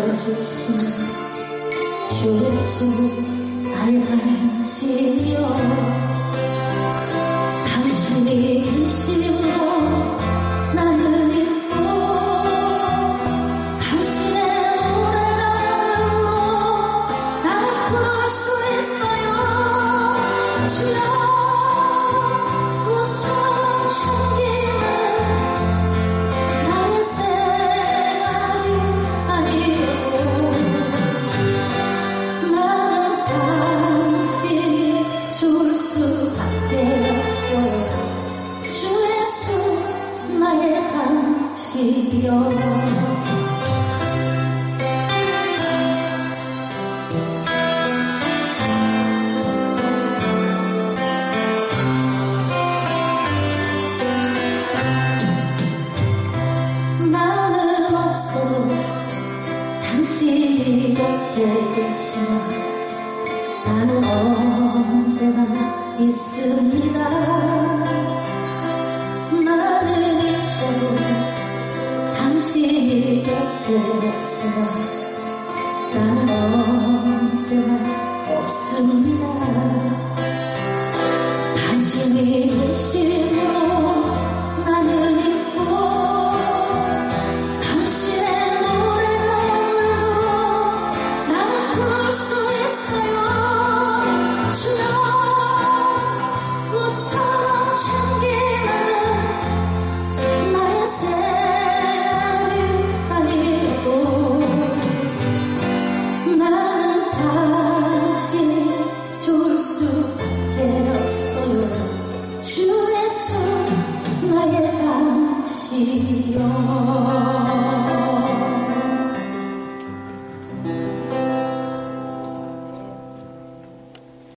주신 주수 나의 당신이여 당신이 계시고 나는 있고 당신의 노래로 나 부를 수 있어요 없어도 당신이 계시면 나는 언제나 있습니다 당신이 곁에 없으면 나는 언제나 없습니다. 당신이 계시 없